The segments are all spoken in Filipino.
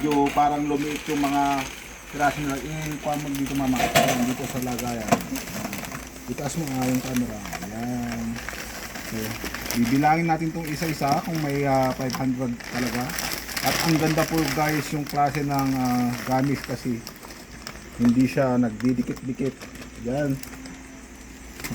Medyo parang lumiit yung mga piraso nila. Yung kuha mo dito mama. Ayan, dito sa lagayan. Ayan. Itaas mo nga yung camera. Ayan. Okay. Bibilangin natin itong isa-isa kung may ah, 500 talaga. At ang ganda po guys yung klase ng ah, gamis kasi hindi siya nagdidikit-dikit. Yan.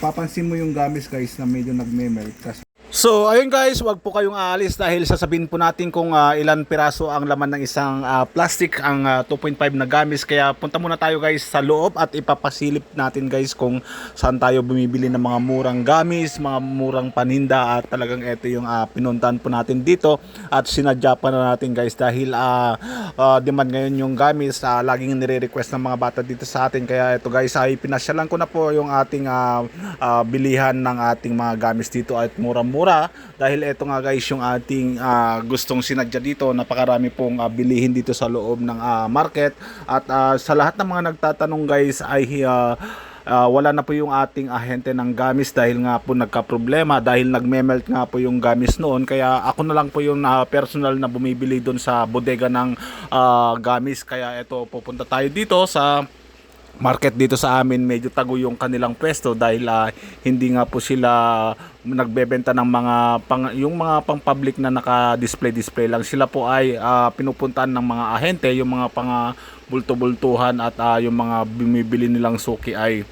Mapapansin mo yung gamis guys na medyo nagme-melt kasi So, ayun guys, wag po kayong aalis dahil sasabihin po natin kung ah, ilan piraso ang laman ng isang ah, plastic ang ah, 2.5 na gamis. Kaya punta muna tayo guys sa loob at ipapasilip natin guys kung saan tayo bumibili ng mga murang gamis, mga murang paninda at talagang ito yung ah, pinuntahan po natin dito at sinadya pa na natin guys dahil ah, ah, demand ngayon yung gamis. ah, laging nire-request ng mga bata dito sa atin. Kaya ito guys, ay pinasyalan ko na po yung ating ah, ah, bilihan ng ating mga gamis dito at mura-mura dahil ito nga guys yung ating ah, gustong sinadya dito napakarami pong ah, bilihin dito sa loob ng ah, market. At ah, sa lahat ng mga nagtatanong guys ay ah, ah, wala na po yung ating ahente ng gamis dahil nga po nagka-problema dahil nagme-melt nga po yung gamis noon. Kaya ako na lang po yung ah, personal na bumibili doon sa bodega ng ah, gamis. Kaya ito pupunta tayo dito sa market dito sa amin medyo tago yung kanilang pwesto dahil ah, hindi nga po sila nagbebenta ng mga pang, yung mga pang public na naka-display display lang. Sila po ay ah, pinupuntahan ng mga ahente yung mga pang ah, bulto-bultuhan at ah, yung mga bumibili nilang suki ay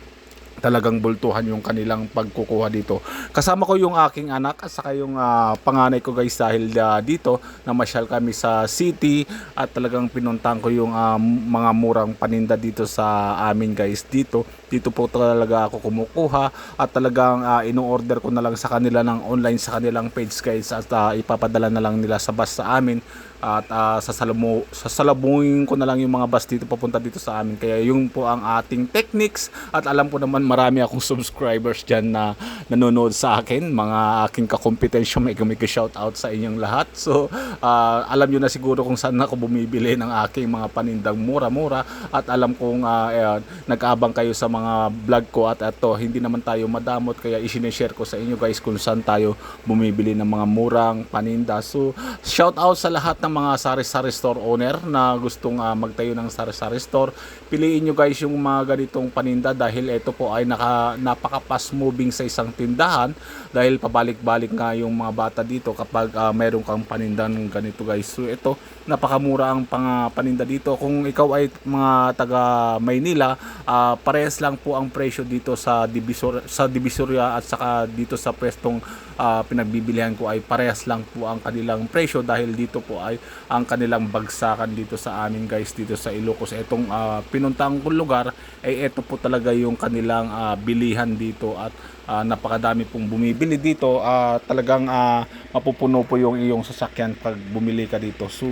talagang bultuhan yung kanilang pagkukuha dito. Kasama ko yung aking anak at saka yung ah, panganay ko guys dahil ah, dito namasyal kami sa city at talagang pinuntahan ko yung m- mga murang paninda dito sa amin guys dito. Dito po talaga ako kumukuha at talagang uh, ino-order ko na lang sa kanila ng online sa kanilang page guys at ah, ipapadala na lang nila sa bus sa amin at uh, sasalamu sasalubungin ko na lang yung mga bus dito papunta dito sa amin kaya yung po ang ating techniques at alam ko naman marami akong subscribers dyan na nanonood sa akin. Mga aking kakompetensya may may shout out sa inyong lahat. So ah, alam nyo na siguro kung saan ako bumibili ng aking mga panindang mura-mura. At alam kong ah, eh, nag-abang kayo sa mga vlog ko. At ito hindi naman tayo madamot kaya isineshare ko sa inyo guys kung saan tayo bumibili ng mga murang paninda. So shout out sa lahat ng mga sari-sari store owner na gustong ah, magtayo ng sari-sari store. Piliin nyo guys yung mga ganitong paninda dahil ito po ay naka, napaka fast moving sa isang tindahan dahil pabalik-balik nga yung mga bata dito kapag ah, meron kang paninda ng ganito guys. So ito napakamura ang pang, paninda dito. Kung ikaw ay mga taga Maynila ah, parehas lang po ang presyo dito sa divisor sa divisoria at saka dito sa pwestong ah, pinagbibilihan ko ay parehas lang po ang kanilang presyo dahil dito po ay ang kanilang bagsakan dito sa amin guys dito sa Ilocos. Etong ah, pinuntang kong lugar ay ito po talaga yung kanilang ah, bilihan dito at ah, napakadami pong bumibili dito. Ah, talagang ah, mapupuno po yung iyong sasakyan pag bumili ka dito. So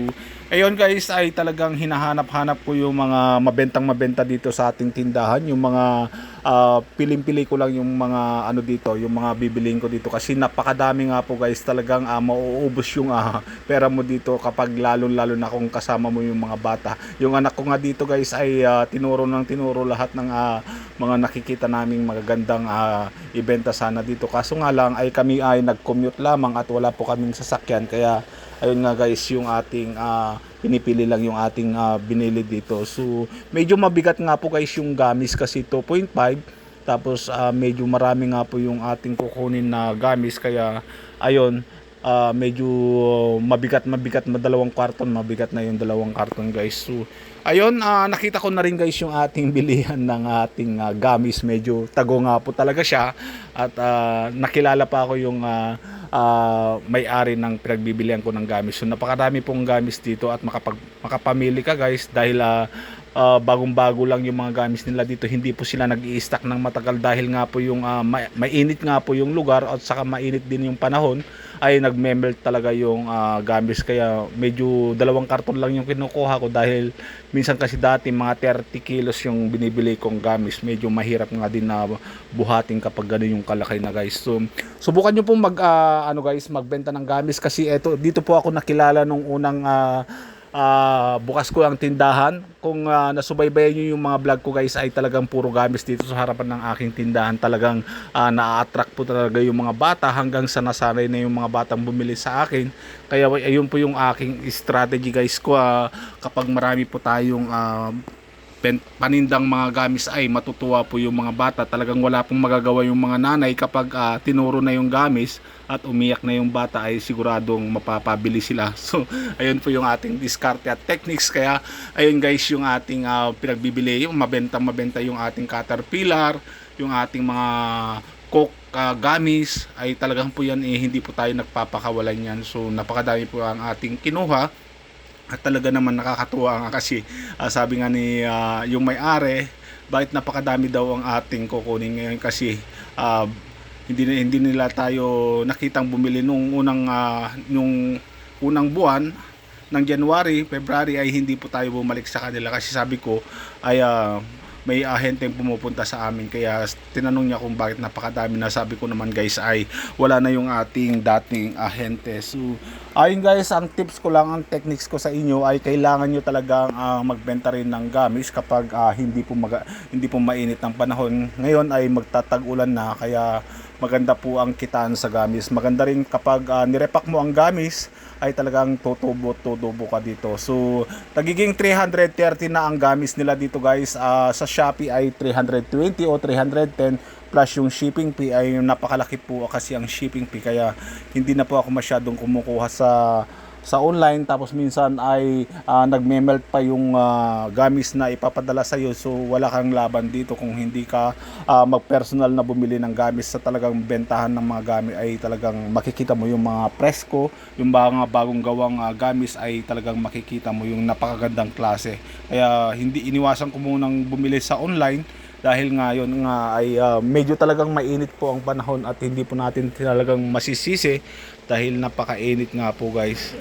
ayun guys ay talagang hinahanap-hanap ko yung mga mabentang mabenta dito sa ating tindahan. Yung mga ah, piling-pili ko lang yung mga ano dito yung mga bibiliin ko dito. Kasi napakadami nga po guys talagang ah, mauubos yung ah, pera mo dito kapag lalo-lalo na kung kasama mo yung mga bata. Yung anak ko nga dito guys ay ah, tinuro ng tinuro lahat ng ah, mga nakikita naming magagandang ah, ibenta sana dito. Kaso nga lang ay kami ay nag-commute lamang at wala po kaming sasakyan. Kaya ayun nga guys yung ating ah, pinipili lang yung ating ah, binili dito. So medyo mabigat nga po guys yung gamis kasi 2.5 tapos ah, medyo marami nga po yung ating kukunin na gamis. Kaya ayun ah, medyo mabigat mabigat madalawang karton mabigat na yung dalawang karton guys. So ayun ah, nakita ko na rin guys yung ating bilihan ng ating ah, gamis medyo tago nga po talaga siya. At ah, nakilala pa ako yung ah, ah, may-ari ng pinagbibilihan ko ng gamis so napakarami pong gamis dito at makapag, makapamili ka guys dahil ah, ah, bagong-bago lang yung mga gamis nila dito. Hindi po sila nag stock ng matagal dahil nga po yung ah, ma- mainit nga po yung lugar at saka mainit din yung panahon ay nagme-melt talaga yung ah, gamis kaya medyo dalawang karton lang yung kinukuha ko dahil minsan kasi dati mga 30 kilos yung binibili kong gamis medyo mahirap nga din na buhatin kapag gano'n yung kalaki na guys. So subukan nyo pong mag ah, ano guys magbenta ng gamis kasi eto dito po ako nakilala nung unang ah, ah, bukas ko ang tindahan. Kung ah, nasubaybayan nyo yung mga vlog ko guys ay talagang puro gamis dito sa harapan ng aking tindahan. Talagang ah, na-attract po talaga yung mga bata hanggang sa nasanay na yung mga batang bumili sa akin. Kaya ayun po yung aking strategy guys ko ah, kapag marami po tayong pen- panindang mga gamis ay matutuwa po yung mga bata. Talagang wala pong magagawa yung mga nanay kapag ah, tinuro na yung gamis at umiyak na yung bata ay siguradong mapapabili sila. So, ayun po yung ating diskarte at techniques. Kaya, ayun guys, yung ating ah, pinagbibili, yung mabenta-mabenta yung ating caterpillar, yung ating mga coke ah, gamis, ay talagang po yan, eh, hindi po tayo nagpapakawalan yan. So, napakadami po ang ating kinuha. At talaga naman nakakatuwa nga kasi ah, sabi nga ni ah, yung may-ari, bakit napakadami daw ang ating kukunin ngayon kasi ah, hindi hindi nila tayo nakitang bumili nung unang ah, nung unang buwan ng January, February ay hindi po tayo bumalik sa kanila. Kasi sabi ko ay ah, may ahenteng pumupunta sa amin. Kaya tinanong niya kung bakit napakadami. Na sabi ko naman guys ay wala na yung ating dating ahente. So ayun guys ang tips ko lang ang techniques ko sa inyo ay kailangan nyo talagang ah, magbenta rin ng gamis kapag ah, hindi po maga, hindi po mainit ang panahon. Ngayon ay magtatag-ulan na kaya maganda po ang kitaan sa gamis. Maganda rin kapag ah, nirepack mo ang gamis ay talagang tutubo tutubo ka dito. So nagiging 330 na ang gamis nila dito guys. Ah, sa Shopee ay 320 o 310 plus yung shipping fee ay napakalaki po kasi ang shipping fee. Kaya hindi na po ako masyadong kumukuha sa sa online tapos minsan ay ah, nagme-melt pa yung ah, gamis na ipapadala sa iyo so wala kang laban dito kung hindi ka ah, mag-personal na bumili ng gamis sa talagang bentahan ng mga gamit ay talagang makikita mo yung mga presko. Yung mga bagong gawang ah, gamis ay talagang makikita mo yung napakagandang klase. Kaya hindi iniwasan ko munang bumili sa online dahil nga yun nga ay ah, medyo talagang mainit po ang panahon at hindi po natin talagang masisisi dahil napakainit nga po guys.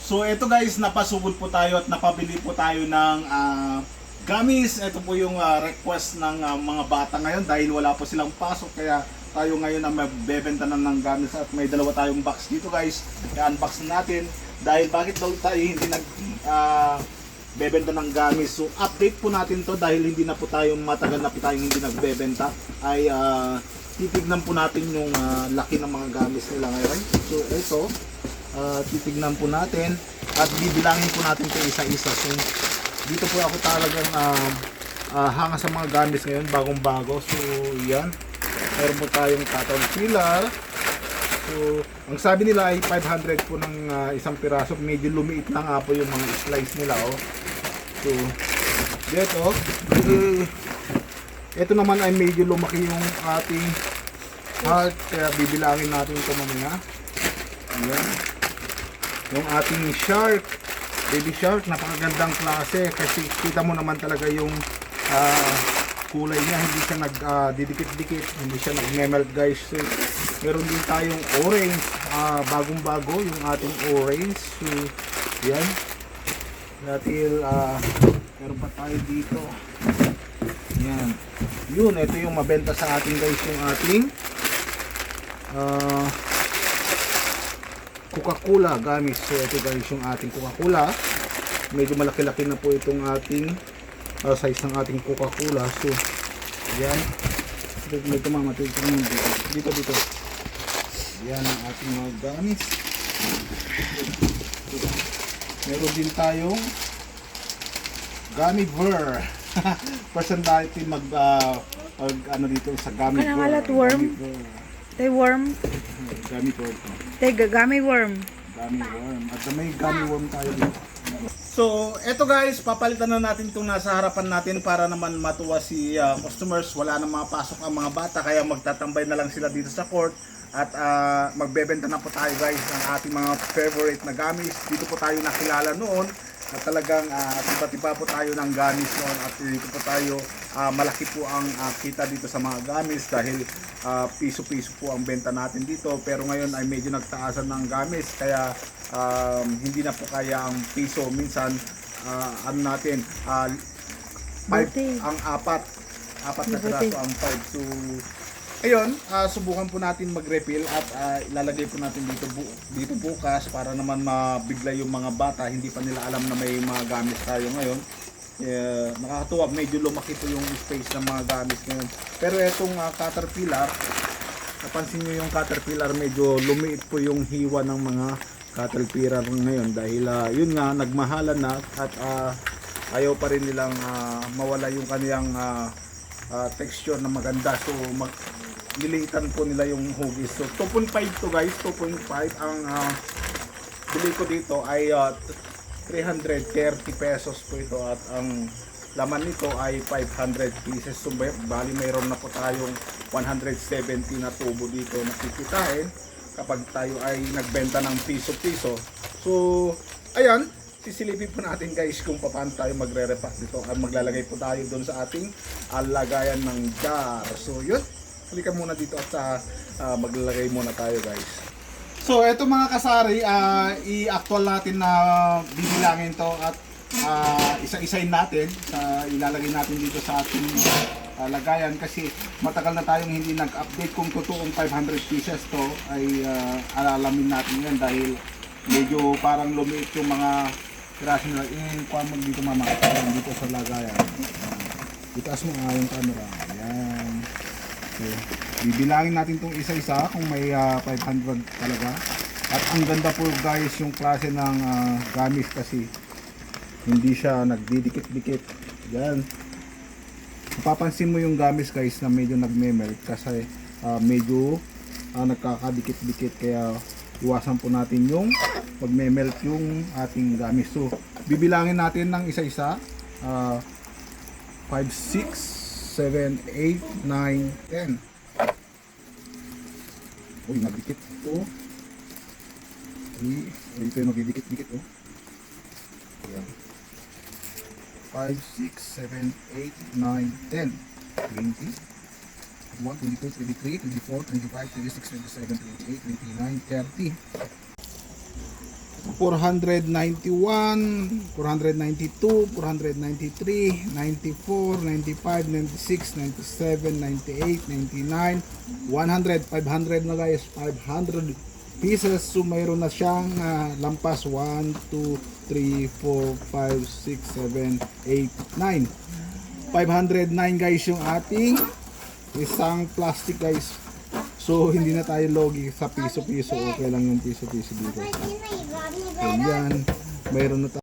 So eto guys, napasugod po tayo at napabili po tayo ng ah, gamis. Ito po yung ah, request ng ah, mga bata ngayon dahil wala po silang pasok kaya tayo ngayon ang magbebenta na ng gamis at may dalawa tayong box dito guys. I-unbox na natin dahil bakit daw tayo hindi nag ah, bebenta ng gamis. So update po natin to dahil hindi na po tayo matagal na po tayong hindi nagbebenta ay ah, titignan po natin yung ah, laki ng mga gamis nila ngayon. So ito, ah, titignan po natin at bibilangin po natin ito isa-isa. So dito po ako talagang ah, ah, hanga sa mga gamis ngayon, bagong-bago. So yan, meron po tayong caterpillar. So, ang sabi nila ay 500 po ng ah, isang piraso. Medyo lumiit na nga po yung mga slice nila. Oh. So, dito, eh, ito naman ay medyo lumaki yung ating heart. Kaya bibilangin natin ito mamaya. Ayan. Yung ating shark. Baby shark, napakagandang klase. Kasi kita mo naman talaga yung ah, kulay niya. Hindi siya nag ah, didikit-dikit. Hindi siya nag-melt guys. So, meron din tayong orange. ah, bagong-bago yung ating orange. So, yan. Dahil, ah, meron pa tayo dito. Yan. Yun, ito yung mabenta sa ating guys yung ating ah, Coca-Cola gamis. So ito guys yung ating Coca-Cola. Medyo malaki-laki na po itong ating ah, size ng ating Coca-Cola. So yan. Dito may tumamatay ito dito. Dito dito. Yan ang ating mga gamis. Meron din tayong Gummy Bear. Natin mag, ah, mag ano dito sa Gummy Kanang Bear. alat worm? Gummy. Tay worm. Gummy to. Tay gagami worm. Gummy worm. At may gummy worm tayo dito. So, eto guys, papalitan na natin itong nasa harapan natin para naman matuwa si ah, customers. Wala na mga pasok ang mga bata kaya magtatambay na lang sila dito sa court. At ah, magbebenta na po tayo guys ng ating mga favorite na gamis. Dito po tayo nakilala noon na talagang uh, tiba-tiba po tayo ng gamis noon at dito po tayo ah, malaki po ang ah, kita dito sa mga gamis dahil ah, piso-piso po ang benta natin dito. Pero ngayon ay medyo nagtaasan ng gamis kaya um, hindi na po kaya ang piso. Minsan ah, ano natin ah, five ang apat apat na piraso ang five so ayun, ah, subukan po natin mag-refill at ah, ilalagay po natin dito, bu- dito bukas para naman mabigla yung mga bata. Hindi pa nila alam na may mga gamit tayo ngayon. Eh, nakakatuwa, medyo lumaki po yung space ng mga gamit ngayon. Pero itong ah, caterpillar, napansin nyo yung caterpillar, medyo lumiit po yung hiwa ng mga caterpillar ngayon dahil ah, yun nga, nagmahalan na at ah, ayaw pa rin nilang ah, mawala yung kaniyang ah, ah, texture na maganda. So, mag, niliitan po nila yung hugis. So, 2.5 to guys, 2.5 ang ah, bili ko dito ay ah, 330 pesos po ito at ang laman nito ay 500 pieces. So, ba- bali mayroon na po tayong 170 na tubo dito na kikitain kapag tayo ay nagbenta ng piso-piso. So, ayan, sisilipin po natin guys kung paano tayo magre-repack dito at maglalagay po tayo doon sa ating alagayan ng jar. So, yun. Halika muna dito at ah, maglalagay muna tayo guys. So, eto mga kasari, ah, i-actual natin na bibilangin to at ah, isa-isayin natin. sa ilalagay natin dito sa ating ah, lagayan kasi matagal na tayong hindi nag-update kung totoong 500 pieces to ay ah, alalamin natin yan dahil medyo parang lumiit yung mga piraso nila. Eh, kuha dito mama, dito sa lagayan. Ayan. Itaas mo nga yung camera. So, bibilangin natin itong isa-isa kung may ah, 500 talaga. At ang ganda po guys yung klase ng ah, gamis kasi hindi siya nagdidikit-dikit. Yan. Mapapansin mo yung gamis guys na medyo nagme-melt kasi ah, medyo ah, nagkakadikit-dikit kaya iwasan po natin yung pagme-melt yung ating gamis. So, bibilangin natin ng isa-isa. Ah, 5, 6, 7, 8, 9, 10. Uy, nagdikit ito. Uy, ito yung nagdidikit-dikit oh. Ayan. 5, 6, 7, 8, 9, 10. 20. 21, 22, 23, 24, 25, 26, 27, 28, 29, 30. 491, 492, 493, 94, 95, 96, 97, 98, 99, 100, 500 na guys, 500 pieces. So mayroon na siyang ah, lampas 1, 2, 3, 4, 5, 6, 7, 8, 9. 509 guys yung ating isang plastic guys. So hindi na tayo logi sa piso-piso. Okay lang yung piso-piso dito. So, yan. Mayroon na tayo.